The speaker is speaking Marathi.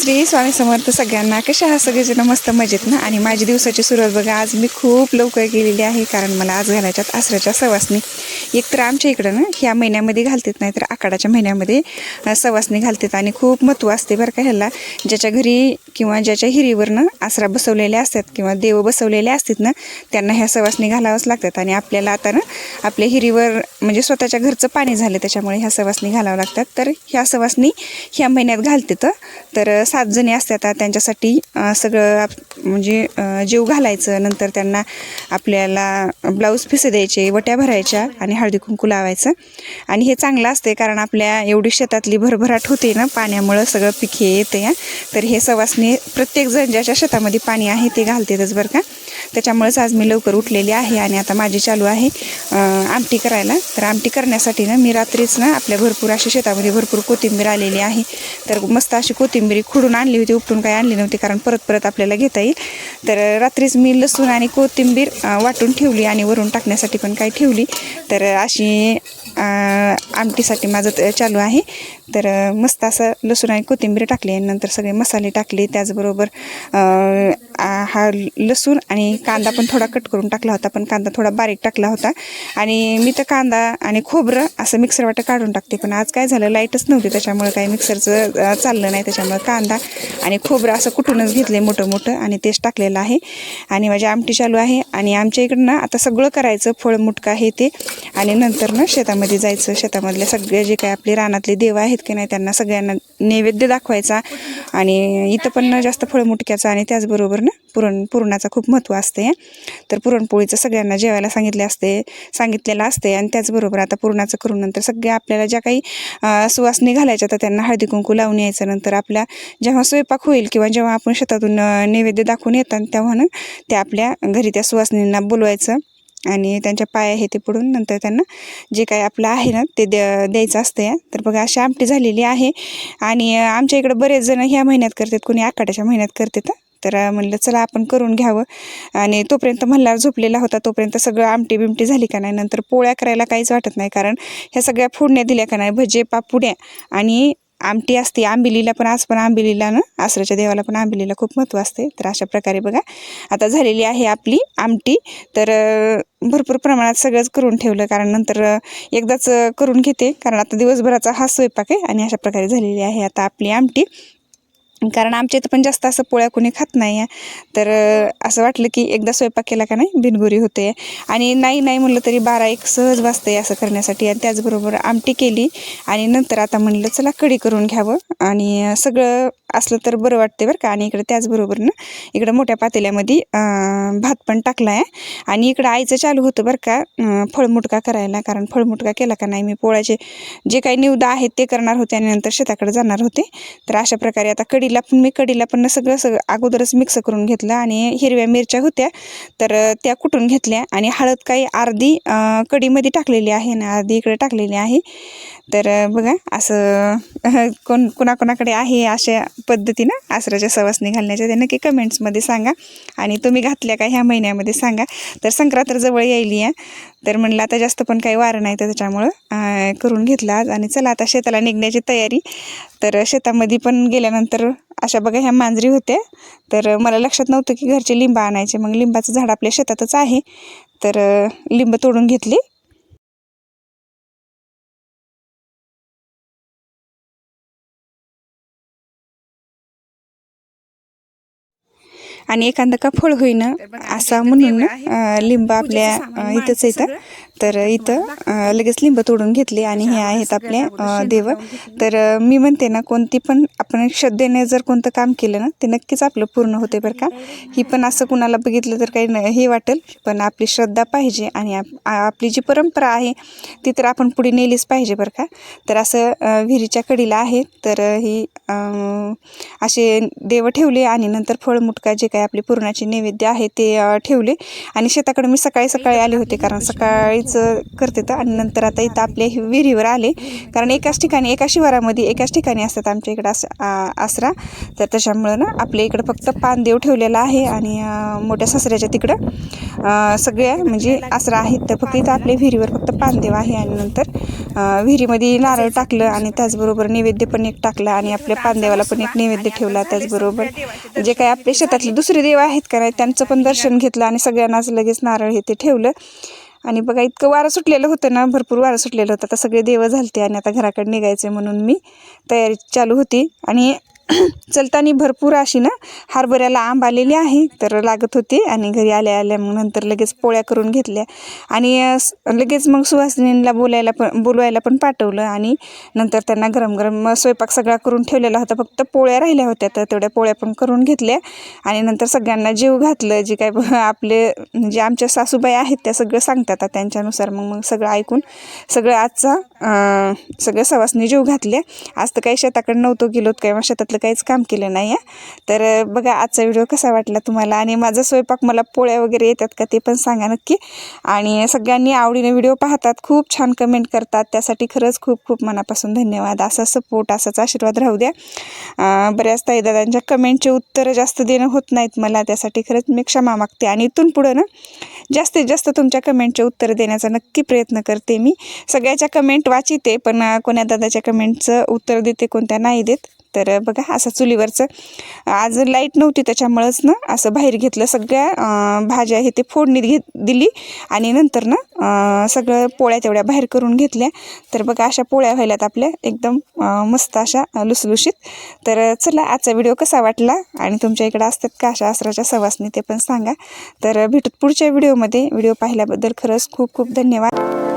श्री स्वामी समर्थ सगळ्यांना. कशा आहात सगळेजण? मस्त मजेत ना? आणि माझी दिवसाची सुरुवात बघा आज मी खूप लवकर केलेली आहे कारण मला आज घालायच्यात आसऱ्याच्या सवासनी एक तर आमच्या इकडं ना ह्या महिन्यामध्ये घालतात नाही तर आखाडाच्या महिन्यामध्ये सवासनी घालतात. आणि खूप महत्त्व असते बरं का ह्याला. ज्याच्या घरी किंवा ज्याच्या हिरीवरनं आसरा बसवलेले असतात किंवा देव बसवलेले असतात ना त्यांना ह्या सवासनी घालावंच लागतात. आणि आपल्याला आता ना आपल्या हिरीवर म्हणजे स्वतःच्या घरचं पाणी झालं त्याच्यामुळे ह्या सवासनी घालावं लागतात. तर ह्या सवासनी ह्या महिन्यात घालतात. तर सात जणी असतात त्यांच्यासाठी सगळं आप- म्हणजे जीव घालायचं नंतर त्यांना आपल्याला ब्लाऊज पिसे द्यायचे वट्या भरायच्या आणि हळदी कुंकू लावायचं. आणि हे चांगलं असते कारण आपल्या एवढी शेतातली भरभराट होते ना पाण्यामुळं सगळं पीक हे येते या तर हे सवासनी प्रत्येकजण ज्याच्या शेतामध्ये पाणी आहे ते घालतेतच बरं का. त्याच्यामुळेच आज मी लवकर उठलेली आहे आणि आता माझी चालू आहे आमटी करायला. तर आमटी करण्यासाठी ना मी रात्रीच ना आपल्या भरपूर अशी शेतामध्ये भरपूर कोथिंबीर आलेली आहे. तर मस्त अशी कोथिंबीर उकडून आणली होती उपटून काही आणली नव्हती कारण परत परत आपल्याला घेता येईल. तर रात्रीच मी लसूण आणि कोथिंबीर वाटून ठेवली आणि वरून टाकण्यासाठी पण काही ठेवली. तर अशी आमटीसाठी माझं चालू आहे. तर मस्त असं लसूण आणि कोथिंबीर टाकली आणि नंतर सगळे मसाले टाकले. त्याचबरोबर हा लसूण आणि कांदा पण थोडा कट करून टाकला होता पण कांदा थोडा बारीक टाकला होता. आणि मी तर कांदा आणि खोबरं असं मिक्सर वाटं काढून टाकते पण आज काय झालं लाईटच नव्हती त्याच्यामुळे काही मिक्सरचं चाललं नाही त्याच्यामुळे कांदा आणि खोबरं असं कुठूनच घेतलं आहे मोठं मोठं आणि तेच टाकलेलं आहे. आणि माझी आमटी चालू आहे आणि आमच्या इकडं ना आता सगळं करायचं फळ मुटका हे ते. आणि नंतर ना शेतामध्ये जायचं. शेतामधले सगळे जे काही आपले रानातले देव आहेत की नाही त्यांना सगळ्यांना नैवेद्य दाखवायचा आणि इथं पण ना जास्त फळ मुटक्याचं आणि त्याचबरोबर ना पुरण पुरणाचं खूप महत्त्व असते. तर पुरणपोळीचं सगळ्यांना जेवायला सांगितले असते सांगितलेलं असते. आणि त्याचबरोबर आता पुरणाचं करून नंतर सगळ्या आपल्याला ज्या काही सुवासनी घालायच्या तर त्यांना हळदी कुंकू लावून यायचं. नंतर आपल्या जेव्हा स्वयंपाक होईल किंवा जेव्हा आपण शेतातून नैवेद्य दाखवून येतात तेव्हा ना ते आपल्या घरी त्या सुवासनींना बोलवायचं. आणि त्यांच्या पाया हे ते पडून नंतर त्यांना जे काही आपलं आहे ना ते द्या द्यायचं असतं या तर बघा अशी आमटी झालेली आहे. आणि आमच्या इकडं बरेच जण ह्या महिन्यात करतात कोणी आखाड्याच्या महिन्यात करतात. तर म्हणलं चला आपण करून घ्यावं. आणि तोपर्यंत मल्हार झोपलेला होता तोपर्यंत सगळं आमटी बिमटी झाली का नाही? नंतर पोळ्या करायला काहीच वाटत नाही कारण ह्या सगळ्या फोडण्या दिल्या का नाही? भजे पापुड्या आणि आमटी असते आंबिलीला पण आज पण आंबिलीला ना? आसऱ्याच्या देवाला पण आंबिलीला खूप महत्त्व असते. तर अशा प्रकारे बघा आता झालेली आहे आपली आमटी. तर भरपूर प्रमाणात सगळंच करून ठेवलं कारण नंतर एकदाच करून घेते. कारण आता दिवसभराचा हा स्वयंपाक आहे आणि अशा प्रकारे झालेली आहे आता आपली आमटी. कारण आमच्या इथं पण जास्त असं पोळ्या कोणी खात नाही आहे तर असं वाटलं की एकदा स्वयंपाक केला का नाही बिनगुरी होते. आणि नाही नाही म्हणलं तरी बारा एक सहज वाजते असं करण्यासाठी. आणि त्याचबरोबर आमटी केली. आणि नंतर आता म्हणलं चला कढी करून घ्यावं. आणि सगळं असलं तर बरं वाटते बरं का. आणि इकडं त्याचबरोबर ना इकडं मोठ्या पातेल्यामध्ये भात पण टाकला आहे आणि इकडं आईचं चालू होतं बरं का फळमुटका करायला. कारण फळमुटका केला का नाही मी पोळ्याचे जे काही निवदा आहेत ते करणार होते आणि नंतर शेताकडे जाणार होते. तर अशा प्रकारे आता कढीला पण मी कढीला पण सगळं सगळं अगोदरच मिक्स करून घेतलं आणि हिरव्या मिरच्या होत्या. तर त्या कुटून घेतल्या आणि हळद काही अर्धी कडीमध्ये कढीमध्ये टाकलेली आहे ना अर्धी इकडे टाकलेली आहे. तर बघा असं कोण कुणाकुणाकडे आहे अशा पद्धतीनं आसराच्या सवासनी घालण्याच्या ते नक्की कमेंट्समध्ये सांगा. आणि तुम्ही घातल्या का ह्या महिन्यामध्ये सांगा. तर संक्रांत जवळ यायली आहे. तर म्हणलं आता जास्त पण काही वारं नाही तर त्याच्यामुळं करून घेतलं आज. आणि चला आता शेताला निघण्याची तयारी. तर शेतामध्ये पण गेल्यानंतर अशा बघा ह्या मांजरी होत्या. तर मला लक्षात नव्हतं की घरचे लिंब आणायचे. मग लिंबाचं झाड आपल्या शेतातच आहे. तर लिंब तोडून घेतली. आणि एखादं का फळ होईना असा म्हणून लिंब आपल्या इथंच येतं. तर इथं लगेच लिंब तोडून घेतले आणि हे आहेत आपले अं, देव. तर मी म्हणते ना कोणती पण आपण श्रद्धेने जर कोणतं काम केलं ना ते नक्कीच आपलं पूर्ण होते बरं का. ही पण असं कुणाला बघितलं तर काही न- हे वाटेल पण आपली श्रद्धा पाहिजे आणि आपली जी परंपरा आहे ती तर आपण पुढे नेलीच पाहिजे बरं का. तर असं विहिरीच्या कडीला आहे तर ही असे देव ठेवले आणि नंतर फळमुटका जे काही आपले पुरणाचे नैवेद्य आहे ते ठेवले. आणि शेताकडे मी सकाळी सकाळी आले होते कारण सकाळीच करते तर आणि नंतर आता इथं आपल्या विहिरीवर आले. कारण एकाच ठिकाणी एका शिवारामध्ये एकाच ठिकाणी असतात आमच्या इकडं आस आसरा. तर त्याच्यामुळं ना आपल्या इकडं फक्त पानदेव ठेवलेला आहे आणि मोठ्या सासऱ्याच्या तिकडं. सगळ्या म्हणजे आसरा आहेत तर फक्त इथं आपल्या विहिरीवर फक्त पानदेव आहे आणि नंतर विहिरीमध्ये नारळ टाकलं आणि त्याचबरोबर नैवेद्य पण एक टाकलं आणि आपल्या पानदेवाला पण एक नैवेद्य ठेवला. त्याचबरोबर जे काही आपले शेतातले दुसरे देव आहेत का नाही त्यांचं पण दर्शन घेतलं आणि सगळ्यांनाच लगेच नारळ हे ते ठेवलं. आणि बघा इतकं वारं सुटलेलं होतं ना भरपूर वारं सुटलेलं होतं. आता सगळे देव झालते आणि आता घराकडे निघायचे म्हणून मी तयारी चालू होती. आणि चलताना भरपूर अशी ना हरभऱ्याला आंब आलेली आहे तर लागत होते आणि घरी आल्या आल्या मग नंतर लगेच पोळ्या करून घेतल्या. आणि लगेच मग सुहासिनींना बोलायला पण बोलवायला पण पाठवलं आणि नंतर त्यांना गरम गरम स्वयंपाक सगळा करून ठेवलेला होता. फक्त पोळ्या राहिल्या होत्या तर तेवढ्या पोळ्या पण करून घेतल्या. आणि नंतर सगळ्यांना जेव घातलं जे काय आपले म्हणजे आमच्या सासूबाई आहेत त्या सगळं सांगतात. त्यांच्यानुसार मग मग सगळं ऐकून सगळं आजचा सगळं सवासनी जेव घातल्या. आज तर काही शेताकडे नव्हतो गेलोत मग शेतातलं काहीच काम केलं नाही आहे तर बघा आजचा व्हिडिओ कसा वाटला तुम्हाला? आणि माझा स्वयंपाक मला पोळ्या वगैरे येतात का ते पण सांगा नक्की. आणि सगळ्यांनी आवडीने व्हिडिओ पाहतात खूप छान कमेंट करतात. त्यासाठी खरंच खूप खूप मनापासून धन्यवाद. असा सपोर्ट असाच आशीर्वाद राहू द्या. बऱ्याच ताईदादांच्या कमेंटचे उत्तरं जास्त देणं होत नाहीत मला. त्यासाठी खरंच मी क्षमा मागते. आणि इथून पुढं ना जास्तीत जास्त तुमच्या कमेंटचे उत्तर देण्याचा नक्की प्रयत्न करते मी. सगळ्याच्या कमेंट वाचिते पण कोण्या दादाच्या कमेंटचं उत्तर देते कोणत्या नाही देत. तर बघा असं चुलीवरचं. आज लाइट नव्हती त्याच्यामुळंच ना असं बाहेर घेतलं सगळ्या भाज्या हे ते फोडणीत घेत दिली. आणि नंतर ना सगळं पोळ्या तेवढ्या बाहेर करून घेतल्या. तर बघा अशा पोळ्या व्हायल्यात आपल्या एकदम मस्त अशा लुसलुशीत. तर चला आजचा व्हिडिओ कसा वाटला? आणि तुमच्या इकडं असतात का अशा आसराच्या सवासनी ते पण सांगा. तर भेटत पुढच्या व्हिडिओमध्ये व्हिडिओ पाहिल्याबद्दल खरंच खूप खूप धन्यवाद.